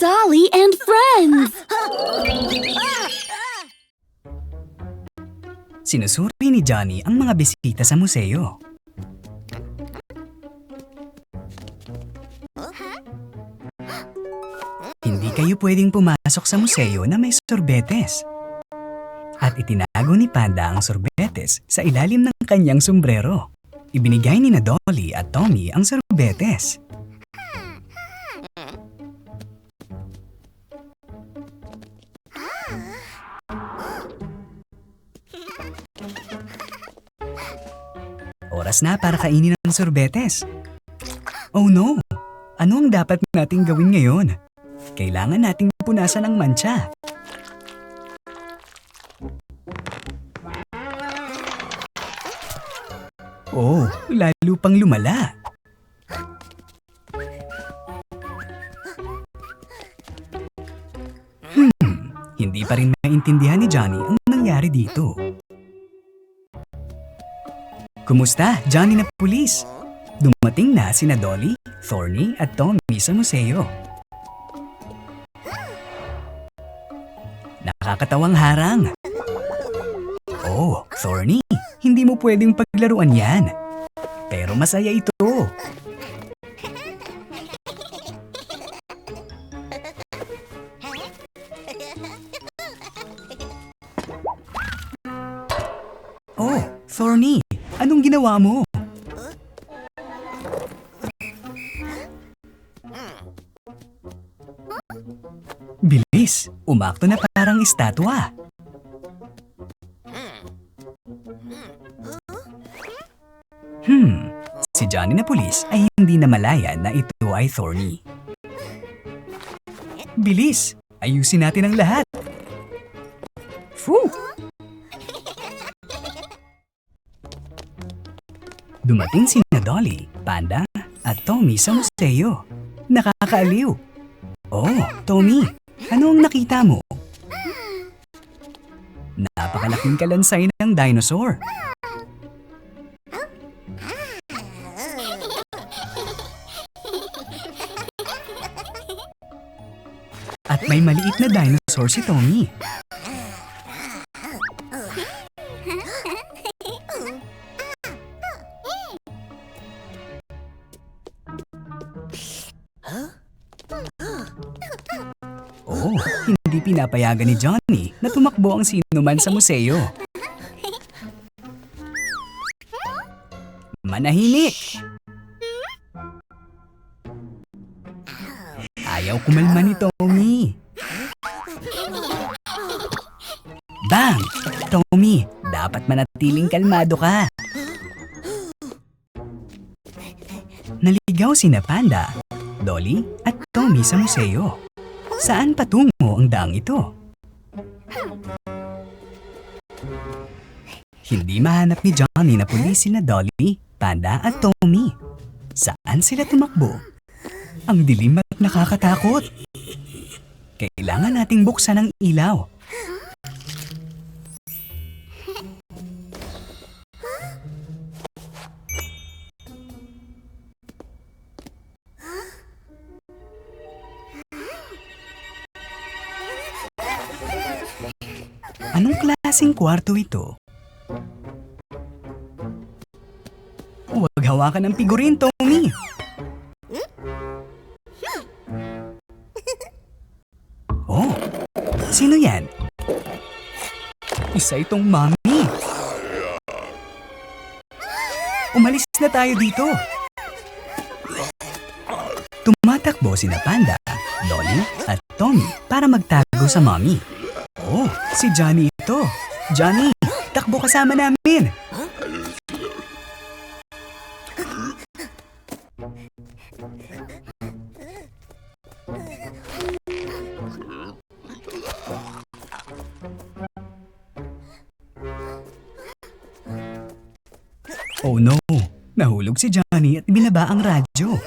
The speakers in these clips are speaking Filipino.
Dolly and friends! Sinusuri ni Johnny ang mga bisita sa museo. Hindi kayo pwedeng pumasok sa museo na may sorbetes. At itinago ni Panda ang sorbetes sa ilalim ng kanyang sombrero. Ibinigay ni na Dolly at Tommy ang sorbetes. Oras na para kainin ang sorbetes. Oh no! Ano ang dapat nating gawin ngayon? Kailangan nating punasan ang mancha. Oh, lalo pang lumala. Hmm, hindi pa rin maintindihan ni Johnny ang nangyari dito. Kumusta, Johnny na pulis? Dumating na sina Dolly, Thorny at Tommy sa museo. Nakakatawang harang. Oh, Thorny, hindi mo pwedeng paglaruan yan. Pero masaya ito. Oh, Thorny, anong ginawa mo? Bilis, umakto na parang estatwa. Hmm, si Johnny na pulis ay hindi na malaya na ito ay Thorny. Bilis, ayusin natin ang lahat. Fu! Dumating si Dolly, Panda at Tommy sa museo. Nakakaaliw. Oh, Tommy, ano ang nakita mo? Napakalaking kalansay ng dinosaur. At may maliit na dinosaur si Tommy. Pinapayagan ni Johnny na tumakbo ang sinuman sa museo. Manahimik! Ayaw kumalma ni Tommy. Bang! Tommy, dapat manatiling kalmado ka. Naligaw sina Panda, Dolly at Tommy sa museo. Saan patungo ang daang ito? Hindi mahanap ni Johnny na pulis sina Dolly, Panda at Tommy. Saan sila tumakbo? Ang dilim at nakakatakot. Kailangan nating buksan ang ilaw. Anong klaseng kwarto ito? Huwag hawakan ng figurin, Tommy! Oh, sino yan? Isa itong mami. Umalis na tayo dito. Tumatakbo sina Panda, Dolly at Tommy para magtago sa mami. Oh, si Johnny ito. Johnny, takbo kasama namin. Oh no, nahulog si Johnny at binaba ang radyo.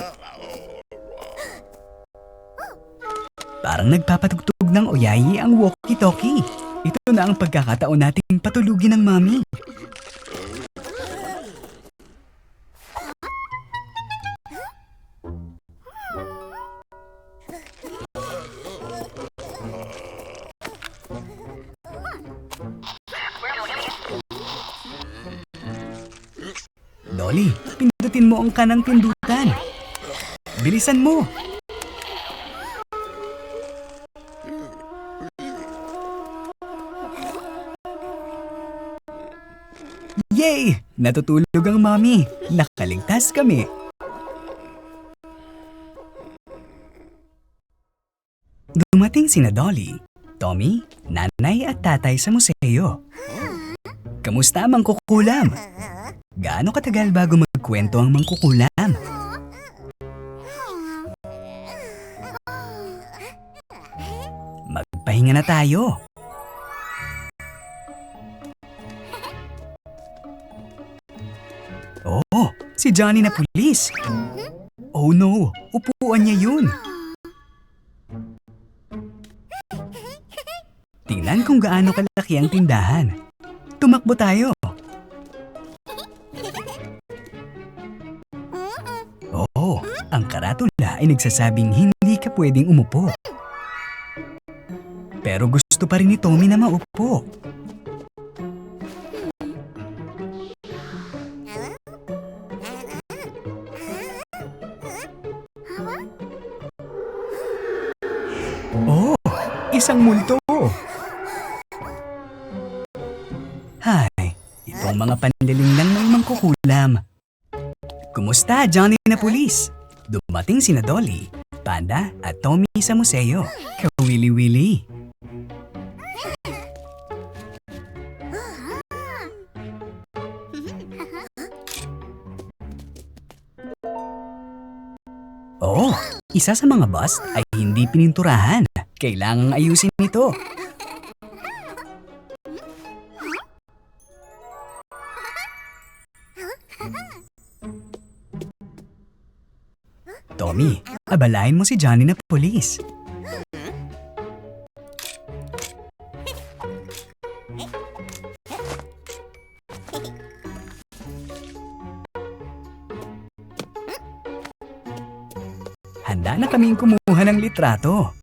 Parang nagpapatugtog ng oyayi ang walkie-talkie. Ito na ang pagkakataon nating patulugin ng mami. Dolly, pindutin mo ang kanang pindutan. Bilisan mo! Yay! Natutulog ang mommy. Nakaligtas kami. Dumating sina Dolly, Tommy, nanay at tatay sa museo. Kamusta ang mangkukulam? Gaano katagal bago magkwento ang mangkukulam? Magpahinga na tayo. Si Johnny na pulis. Oh no, upuan niya yun. Tingnan kung gaano kalaki ang tindahan. Tumakbo tayo. Oo, ang karatula ay nagsasabing hindi ka pwedeng umupo. Pero gusto pa rin ni Tommy na maupo. Panliling ng mangkukulam. Kumusta, Johnny na pulis? Dumating sina Dolly, Panda at Tommy sa museo. Kawili-wili. Oo, isa sa mga bus ay hindi pininturahan. Kailangang ayusin ito. Tommy, abalahin mo si Johnny na polis. Handa na kaming kumuha ng litrato.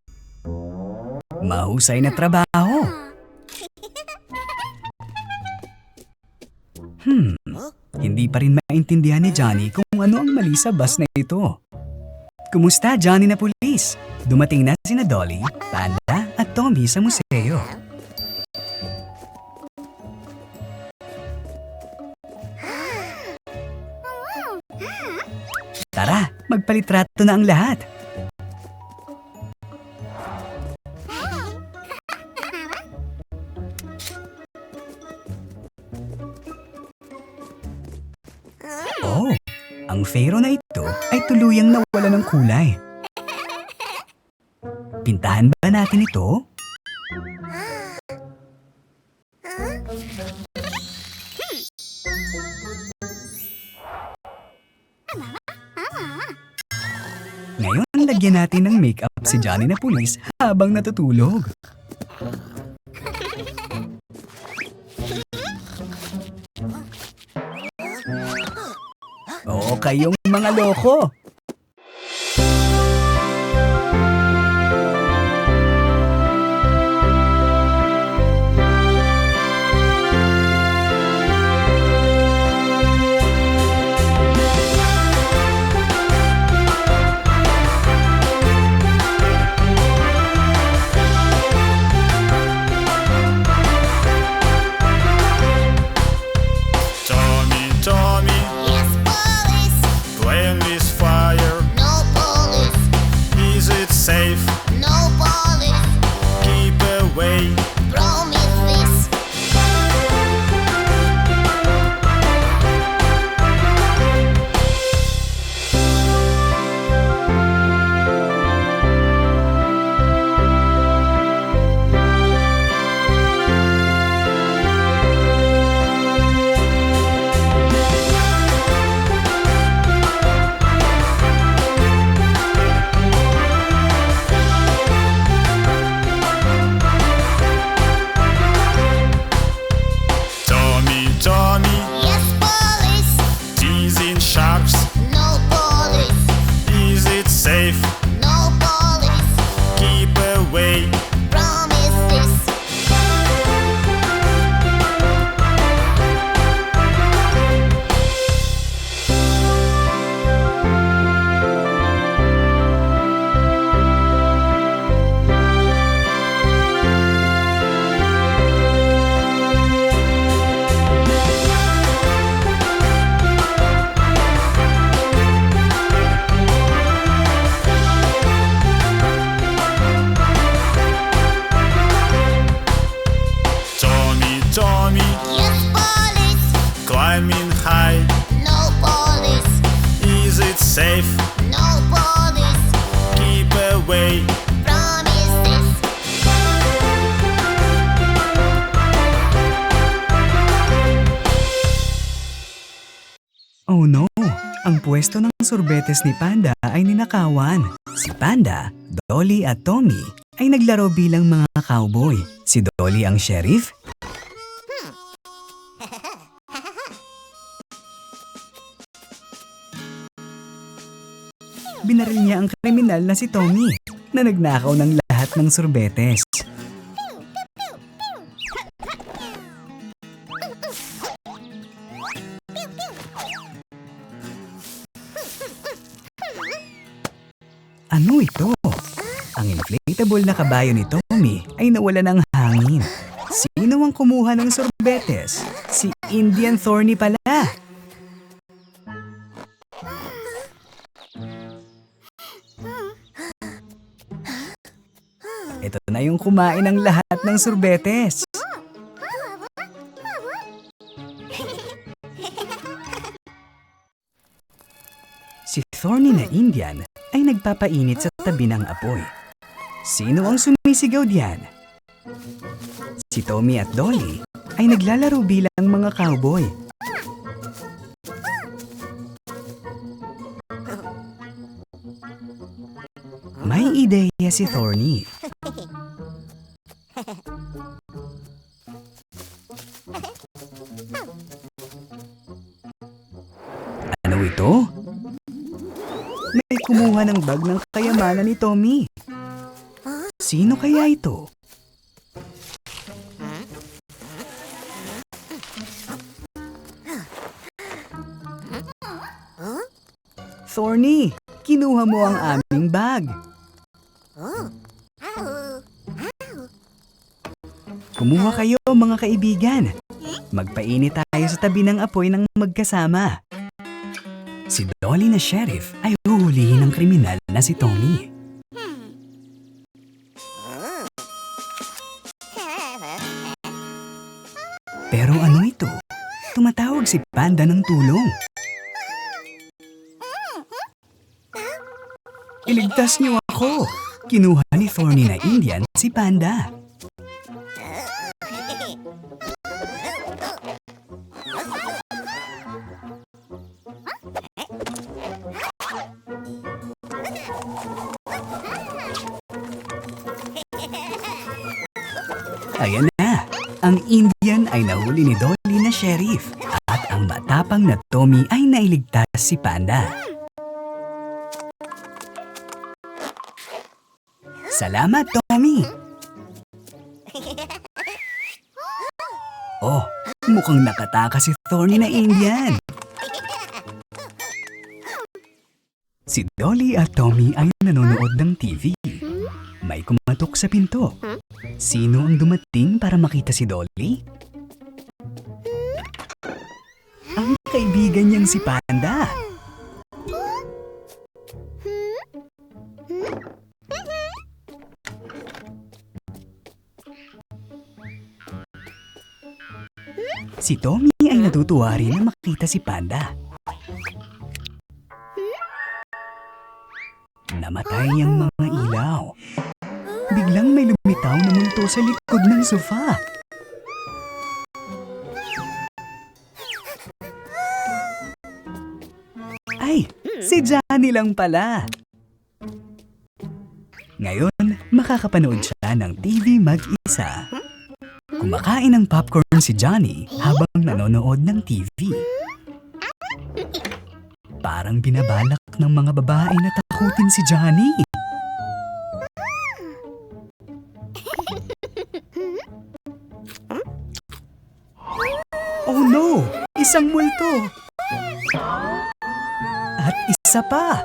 Mahusay na trabaho. Hmm, hindi pa rin maintindihan ni Johnny kung ano ang mali sa bus na ito. Kumusta, Johnny na pulis? Dumating na sina Dolly, Panda at Tommy sa museo. Tara, magpalitrato na ang lahat. Ang Pharaoh na ito ay tuluyang nawala ng kulay. Pintahan ba natin ito? Ngayon, lagyan natin ng makeup si Johnny na pulis habang natutulog. Kayong mga loko. Pwesto ng sorbetes ni Panda ay ninakawan. Si Panda, Dolly at Tommy ay naglaro bilang mga cowboy. Si Dolly ang sheriff. Binaril niya ang kriminal na si Tommy na nagnakaw ng lahat ng sorbetes. Inflatable na kabayo ni Tommy ay nawala ng hangin. Sino ang kumuha ng sorbetes? Si Indian Thorny pala. Ito na yung kumain ng lahat ng sorbetes. Si Thorny na Indian ay nagpapainit sa tabi ng apoy. Sino ang sumisigaw diyan? Si Tommy at Dolly ay naglalaro bilang mga cowboy. May ideya si Thorny. Ano ito? May kumuha ng bag ng kayamanan ni Tommy. Sino kaya ito? Thorny, kinuha mo ang aming bag. Kumuha kayo mga kaibigan. Magpainit tayo sa tabi ng apoy ng magkasama. Si Dolly na sheriff ay huhulihin ng kriminal na si Tommy. Si Panda ng tulong. Iligtas niyo ako! Kinuha ni Thorny na Indian si Panda. Ayan na! Ang Indian ay nahuli ni Dolly na sheriff matapang na Tommy ay nailigtas si Panda. Salamat, Tommy! Oh, mukhang nakataka si Thorny na Indian. Si Dolly at Tommy ay nanonood ng TV. May kumatok sa pinto. Sino ang dumating para makita si Dolly? Kaibigan niyang si Panda. Si Tommy ay natutuwa rin na makita si Panda. Namatay ang mga ilaw. Biglang may lumitaw na multo sa likod ng sofa. Ay, si Johnny lang pala. Ngayon, makakapanood siya ng TV mag-isa. Kumakain ng popcorn si Johnny habang nanonood ng TV. Parang binabalak ng mga babae na takutin si Johnny. Oh no! Isang multo! Isa pa!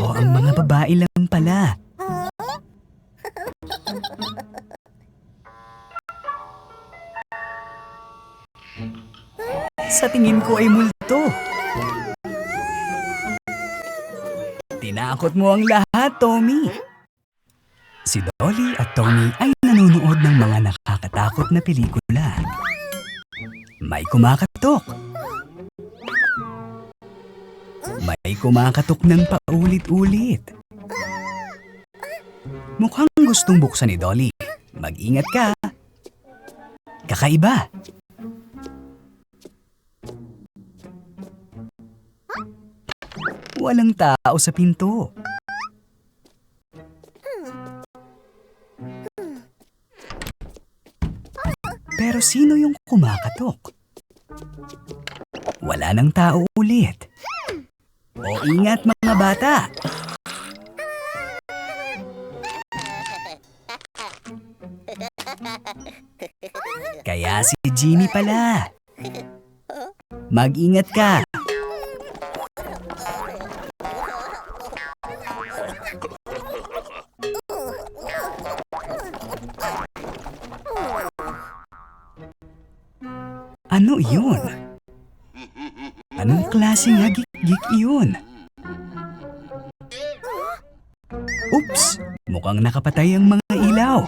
Oh, ang mga babae lang pala. Sa tingin ko ay multo. Tinakot mo ang lahat, Tommy. Si Dolly at Tommy ay nanonood ng mga nakakatakot na pelikula. May kumakatok. May kumakatok ng paulit-ulit. Mukhang gustong buksan ni Dolly. Mag-ingat ka. Kakaiba. Walang tao sa pinto. Pero sino yung kumakatok? Wala nang tao ulit. O ingat mga bata! Kaya si Jimmy pala. Mag-ingat ka. Ano iyon? Anong klaseng hagik-gik iyon? Oops! Mukhang nakapatay ang mga ilaw.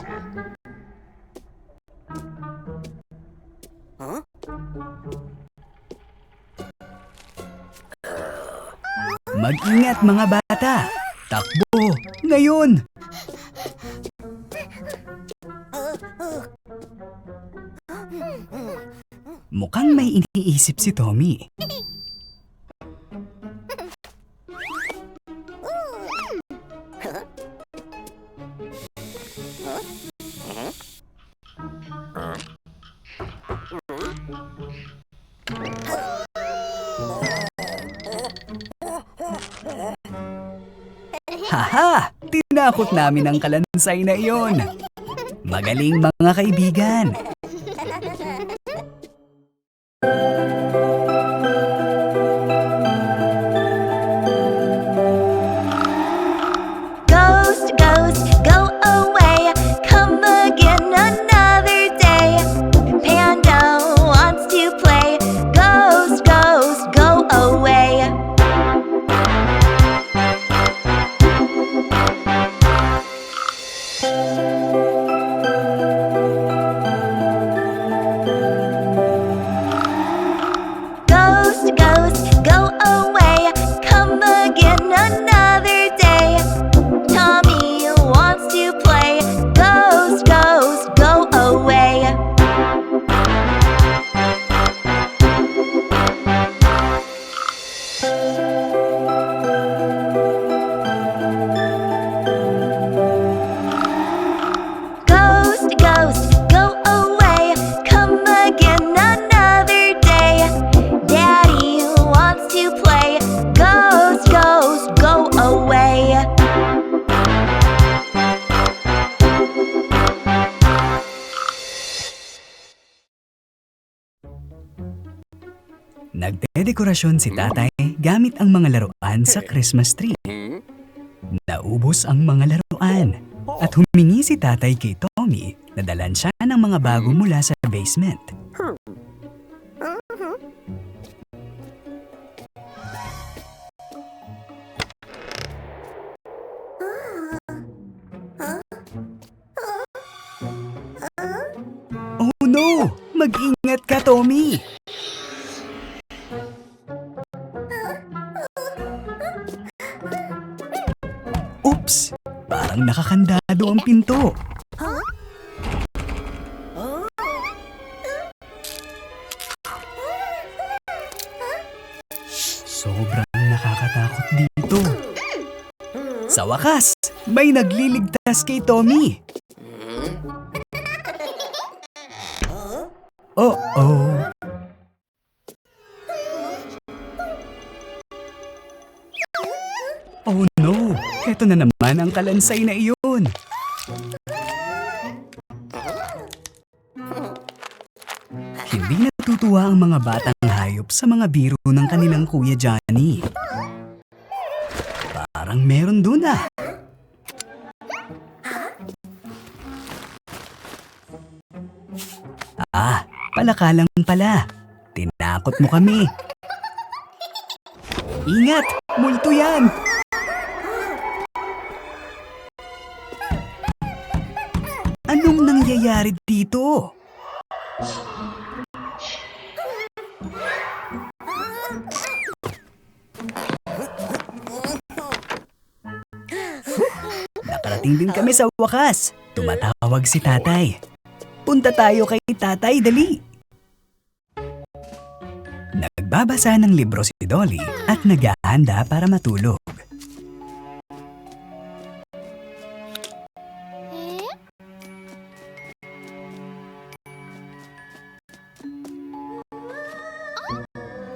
Mag-ingat mga bata! Takbo! Ngayon! Mukhang may iniisip si Tommy. Tinakot namin ang kalansay na iyon. Magaling mga kaibigan. Nagdedekorasyon si tatay gamit ang mga laruan sa Christmas tree. Naubos ang mga laruan at humingi si tatay kay Tommy na dalan siya ng mga bago mula sa basement. Oh no! Mag-ingat ka, Tommy! Nagliligtas kay Tommy. Oh-oh. Oh no! Ito na naman ang kalansay na iyon. Hindi natutuwa ang mga batang hayop sa mga biro ng kanilang kuya Johnny. Parang meron dun ah. Ah, palaka lang pala. Tinakot mo kami. Ingat! Multo yan! Anong nangyayari dito? Nakarating din kami sa wakas. Tumatawag si tatay. Punta tayo kay tatay, dali. Nagbabasa ng libro si Dolly at naghahanda para matulog.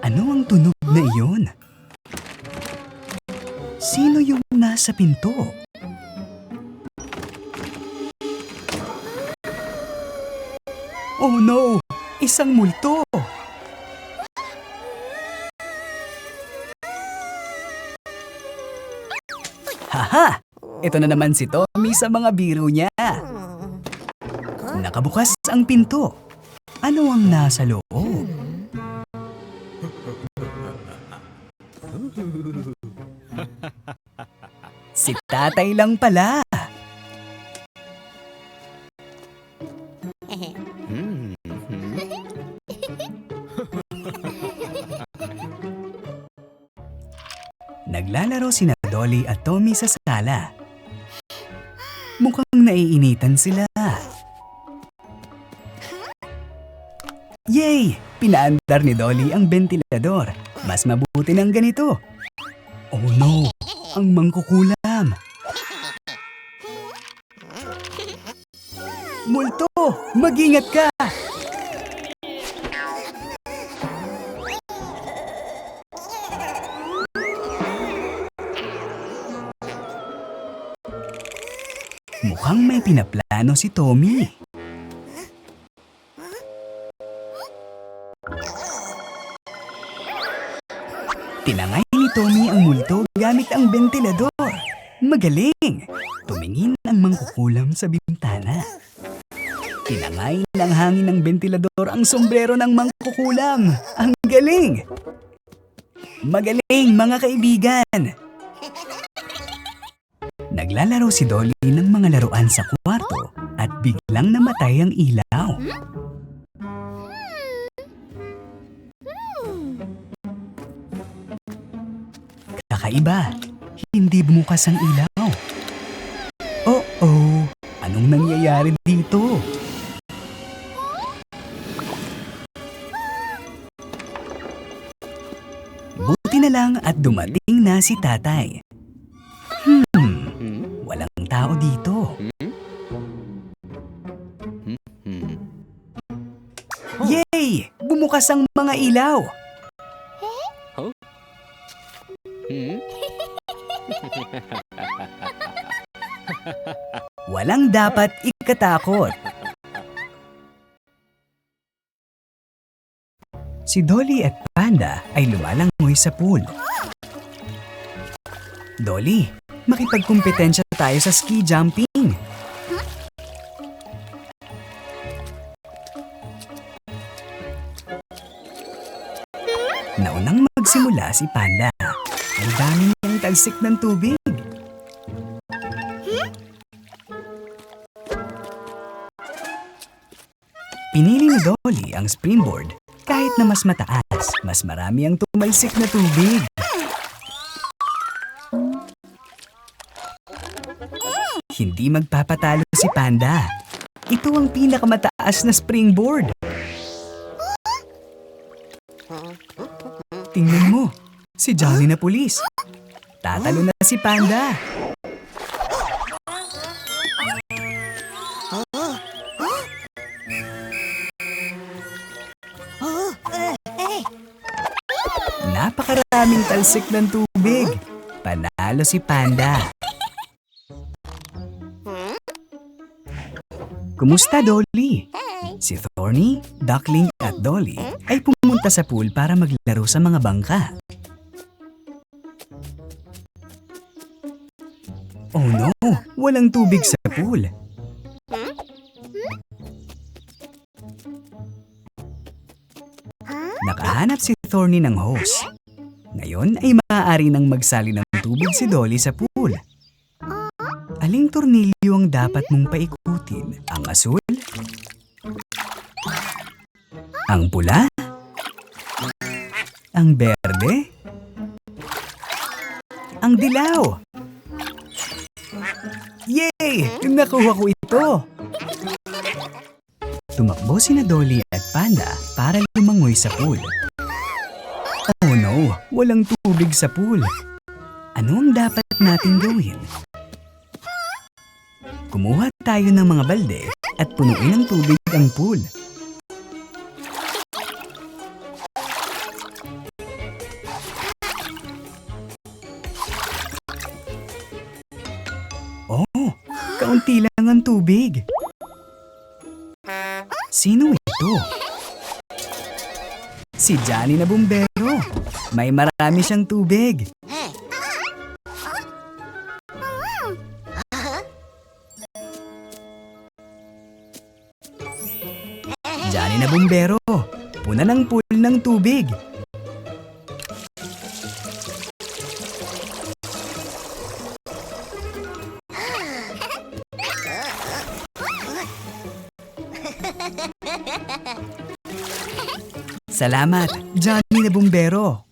Ano ang tunog na iyon? Sino yung nasa pinto? Oh no! Isang multo! Haha! Ito na naman si Tommy sa mga biro niya. Nakabukas ang pinto. Ano ang nasa loob? Si tatay lang pala. Naglalaro sina Dolly at Tommy sa sala. Mukhang naiinitan sila. Yay! Pinaandar ni Dolly ang ventilador. Mas mabuti ng ganito. Oh no! Ang mangkukulam! Multo! Mag-ingat ka! Mukhang may pinaplano si Tommy. Tinangay ni Tommy ang multo gamit ang ventilador. Magaling! Tumingin ang mangkukulam sa bintana. Tinangay ng hangin ng ventilador ang sombrero ng mangkukulam. Ang galing! Magaling mga kaibigan! Naglalaro si Dolly ng mga laruan sa kwarto at biglang namatay ang ilaw. Kakaiba, hindi bumukas ang ilaw. Oh-oh, anong nangyayari dito? Buti na lang at dumating na si tatay. Hmm, tao dito. Yay! Bumukas ang mga ilaw! Walang dapat ikatakot. Si Dolly at Panda ay lumalangoy sa pool. Dolly, makipagkumpetensya tayo sa ski jumping. Naunang magsimula si Panda. Ang dami niyang talsik ng tubig. Pinili ni Dolly ang springboard kahit na mas mataas, mas marami ang tumalsik na tubig. Hindi magpapatalo si Panda. Ito ang pinakamataas na springboard. Tingnan mo, si Johnny na pulis. Tatalo na si Panda. Napakaraming talsik ng tubig. Panalo si Panda. Kumusta, Dolly? Si Thorny, Duckling at Dolly ay pumunta sa pool para maglaro sa mga bangka. Oh no! Walang tubig sa pool. Nakahanap si Thorny ng hose. Ngayon ay maaari nang magsali ng tubig si Dolly sa pool. Aling tornilyo ang dapat mong paikutin? Ang asul? Ang pula? Ang berde? Ang dilaw? Yay! Nakuha ko ito! Tumakbo sina Dolly at Panda para lumangoy sa pool. Oh no! Walang tubig sa pool. Ano ang dapat natin gawin? Kumuha tayo ng mga balde at punuin ng tubig ang pool. Oh, kaunti lang ang tubig. Sino ito? Si Johnny na bumbero. May marami siyang tubig. Johnny na bumbero. Puna ng pool ng tubig. Salamat, Johnny na bumbero.